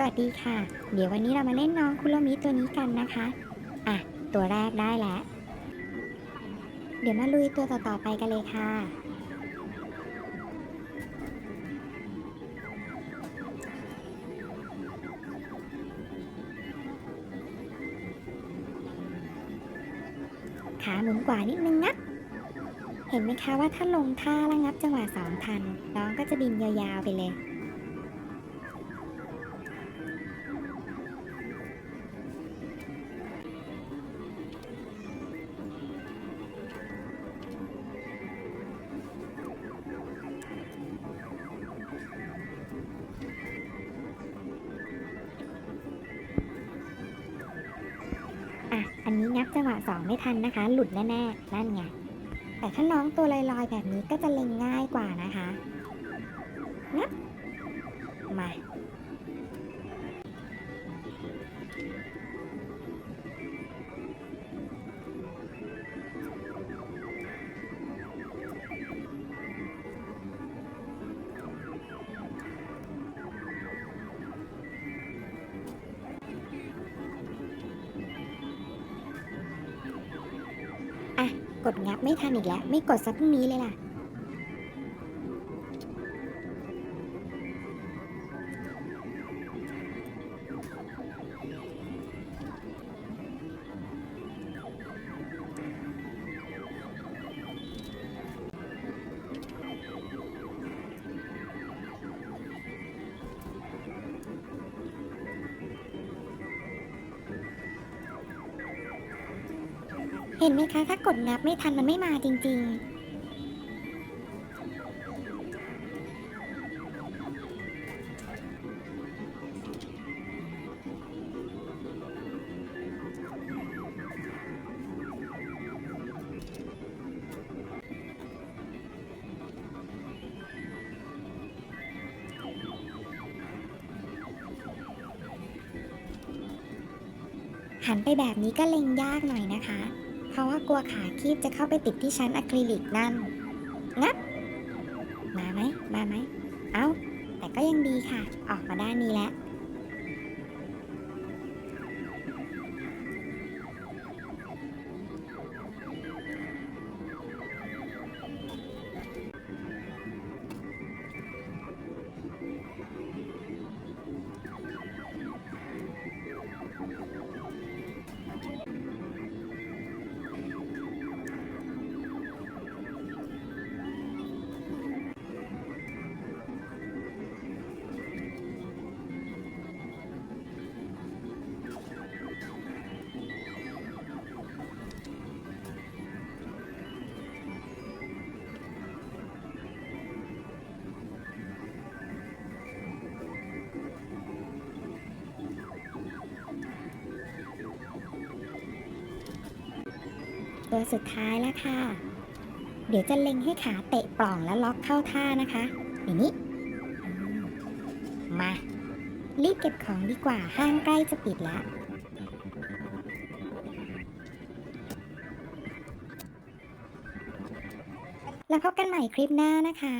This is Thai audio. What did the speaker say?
สวัสดีค่ะ เดี๋ยววันนี้เรามาเล่นน้องคุโรมิตัวนี้กันนะคะ อะ ตัวแรกได้แล้ว เดี๋ยวมาลุยตัวต่อๆไปกันเลยค่ะ ขาหมุนกว่านิดนึงนะเห็นไหมคะว่าถ้าลงท่าแล้วงับจังหวะสองทัน น้องก็จะบินยาวๆไปเลย อะ อันนี้นับจังหวะสองไม่ทันนะคะ หลุดแน่ๆ นั่นไง แต่ถ้าน้องตัวลอยๆ แบบนี้ก็จะเล็งง่ายกว่านะ ดงับไม่ทันอีกแล้ว ไม่กดซะพรุ่งนี้เลยล่ะ เห็นไหมคะถ้ากดงับไม่ทันมันไม่มาจริง ๆหันไปแบบนี้ก็เล็งยากหน่อยนะคะ ราะว่ากลัวขาคีบจะเข้าไปติดที่ชั้นอะคริลิกนั่น งับ มาไหม มาไหม เอ้า แต่ก็ยังดีค่ะ ออกมาด้านนี้แล้ว ตัวสุดท้ายแล้วค่ะ เดี๋ยวจะเล็งให้ขาเตะปล่องแล้วล็อกเข้าท่านะคะ อย่างนี้ มา รีบเก็บของดีกว่าห้างใกล้จะปิดแล้วแล้วพบกันใหม่คลิปหน้านะคะ